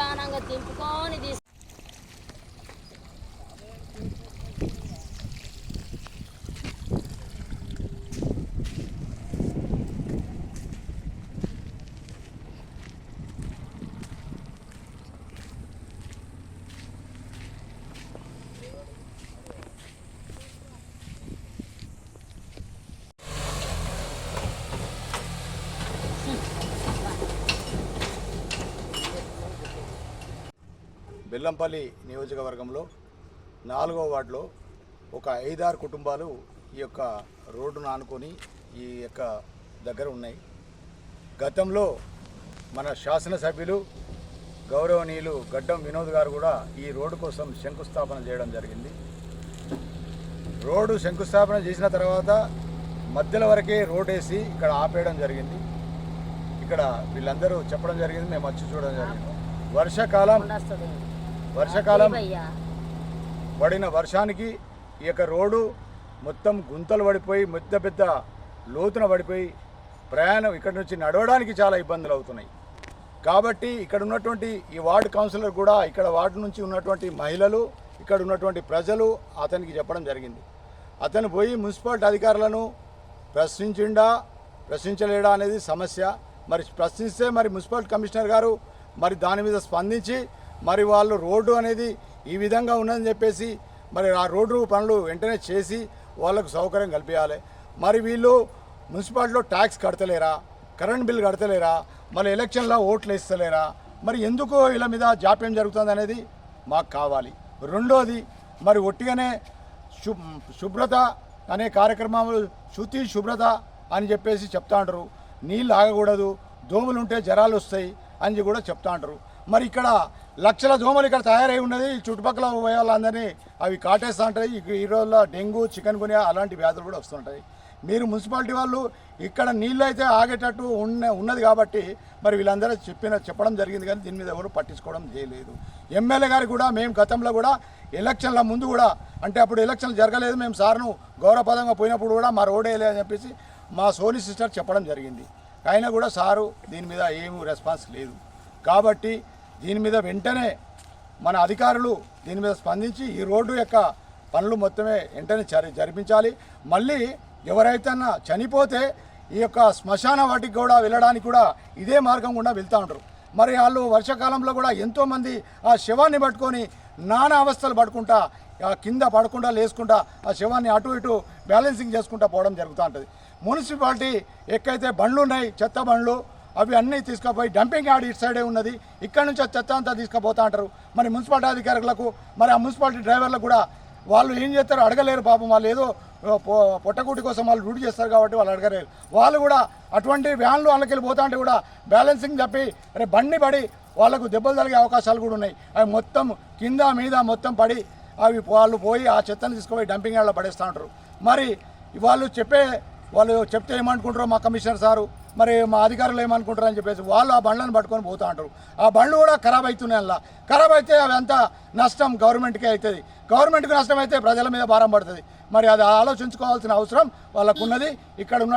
మేము దింపుకొని తీసుకు బెల్లంపల్లి నియోజకవర్గంలో నాలుగో వార్డులో ఒక ఐదారు కుటుంబాలు ఈ యొక్క రోడ్డును ఆనుకొని ఈ యొక్క దగ్గర ఉన్నాయి. గతంలో మన శాసనసభ్యులు గౌరవనీయులు గడ్డం వినోద్ గారు కూడా ఈ రోడ్డు కోసం శంకుస్థాపన చేయడం జరిగింది. రోడ్డు శంకుస్థాపన చేసిన తర్వాత మధ్యలో వరకే రోడ్ వేసి ఇక్కడ ఆపేయడం జరిగింది. ఇక్కడ వీళ్ళందరూ చెప్పడం జరిగింది మేము వచ్చి చూడడం జరిగింది. వర్షాకాలం వర్షాకాలం పడిన వర్షానికి ఈ యొక్క రోడ్డు మొత్తం గుంతలు పడిపోయి పెద్ద పెద్ద లోతున పడిపోయి ప్రయాణం ఇక్కడ నుంచి నడవడానికి చాలా ఇబ్బందులు అవుతున్నాయి. కాబట్టి ఇక్కడ ఉన్నటువంటి ఈ వార్డు కౌన్సిలర్ కూడా ఇక్కడ వార్డు నుంచి ఉన్నటువంటి మహిళలు ఇక్కడ ఉన్నటువంటి ప్రజలు అతనికి చెప్పడం జరిగింది. అతను పోయి మున్సిపాలిటీ అధికారులను ప్రశ్నించిండా ప్రశ్నించలేడా అనేది సమస్య. మరి ప్రశ్నిస్తే మరి మున్సిపల్ కమిషనర్ గారు మరి దాని మీద స్పందించి మరి వాళ్ళు రోడ్డు అనేది ఈ విధంగా ఉన్నదని చెప్పేసి మరి ఆ రోడ్డు పనులు వెంటనే చేసి వాళ్ళకు సౌకర్యం కల్పించాలి మరి వీళ్ళు మున్సిపాలిటీలో ట్యాక్స్ కడతలేరా? కరెంట్ బిల్ కడతలేరా? మళ్ళీ ఎలక్షన్లో ఓట్లు వేస్తలేరా? మరి ఎందుకు వీళ్ళ మీద జాప్యం జరుగుతుంది అనేది మాకు కావాలి. రెండోది మరి ఒట్టిగానే శు శుభ్రత అనే కార్యక్రమాలు శుతి శుభ్రత అని చెప్పేసి చెప్తా ఉంటారు నీళ్ళు ఆగకూడదు దోమలు ఉంటే జ్వరాలు వస్తాయి అని కూడా చెప్తా ఉంటారు మరి ఇక్కడ లక్షల దోమలు ఇక్కడ తయారై ఉన్నది. చుట్టుపక్కల వాళ్ళందరినీ అవి కాటేస్తూ ఉంటాయి ఈ రోజుల్లో డెంగ్యూ చికెన్ గునియా అలాంటి వ్యాధులు కూడా వస్తుంటాయి. మీరు మున్సిపాలిటీ వాళ్ళు ఇక్కడ నీళ్ళు అయితే ఆగేటట్టు ఉన్న ఉన్నది కాబట్టి మరి వీళ్ళందరూ చెప్పిన చెప్పడం జరిగింది కానీ దీని మీద ఎవరు పట్టించుకోవడం చేయలేదు. ఎమ్మెల్యే గారు కూడా మేము గతంలో కూడా ఎలక్షన్ల ముందు కూడా అంటే అప్పుడు ఎలక్షన్లు జరగలేదు. మేము సార్ను గౌరవపదంగా పోయినప్పుడు కూడా మా రోడ్ వేయలేదు అని చెప్పేసి మా సోనీ సిస్టర్ చెప్పడం జరిగింది. అయినా కూడా సారు దీని మీద ఏమీ రెస్పాన్స్ లేదు. కాబట్టి దీని మీద వెంటనే మన అధికారులు దీని మీద స్పందించి ఈ రోడ్డు యొక్క పనులు మొత్తమే వెంటనే జరి జరిపించాలి. మళ్ళీ ఎవరైతే చనిపోతే ఈ యొక్క శ్మశాన వాటికి కూడా వెళ్ళడానికి కూడా ఇదే మార్గం గుండా వెళ్తూ ఉంటారు. మరి వాళ్ళు వర్షాకాలంలో కూడా ఎంతోమంది ఆ శవాన్ని పట్టుకొని నానా అవస్థలు పడుకుంటా ఆ కింద పడకుండా లేసుకుంటా ఆ శవాన్ని అటు ఇటు బ్యాలెన్సింగ్ చేసుకుంటా పోవడం జరుగుతూ ఉంటుంది. మున్సిపాలిటీ ఎక్కైతే బండ్లు ఉన్నాయి చెత్త బండ్లు అవి అన్నీ తీసుకుపోయి డంపింగ్ యార్డ్ ఇటు సైడే ఉన్నది. ఇక్కడ నుంచి ఆ చెత్త అంతా తీసుకుపోతా అంటారు. మరి మున్సిపాలిటీ అధికారులకు మరి ఆ మున్సిపాలిటీ డ్రైవర్లకు కూడా వాళ్ళు ఏం చేస్తారు అడగలేరు పాపం వాళ్ళు ఏదో పొ- పొట్టకూటి కోసం వాళ్ళు డ్యూటీ చేస్తారు కాబట్టి వాళ్ళు అడగలేరు. వాళ్ళు కూడా అటువంటి వ్యాన్లు వాళ్ళకి పోతా అంటే కూడా బ్యాలెన్సింగ్ చెప్పి అరే బండి పడి వాళ్ళకు దెబ్బలు తగిలే అవకాశాలు కూడా ఉన్నాయి. అవి మొత్తం కింద మీద మొత్తం పడి అవి వాళ్ళు పోయి ఆ చెత్తను తీసుకుపోయి డంపింగ్ యార్డ్లో పడేస్తూ ఉంటారు మరి వాళ్ళు చెప్పే వాళ్ళు చెప్తే ఏమనుకుంటారో మా కమిషనర్ సారు మరి మా అధికారులు ఏమనుకుంటారని చెప్పేసి వాళ్ళు ఆ బండ్లను పట్టుకొని పోతూ ఉంటారు ఆ బండ్లు కూడా ఖరాబ్ అవుతున్నాయి అలా ఖరాబ్ అయితే అవంతా నష్టం గవర్నమెంట్కే అవుతుంది గవర్నమెంట్కి నష్టం అయితే ప్రజల మీద భారం పడుతుంది. మరి అది ఆలోచించుకోవాల్సిన అవసరం వాళ్ళకు ఉన్నది ఇక్కడ ఉన్న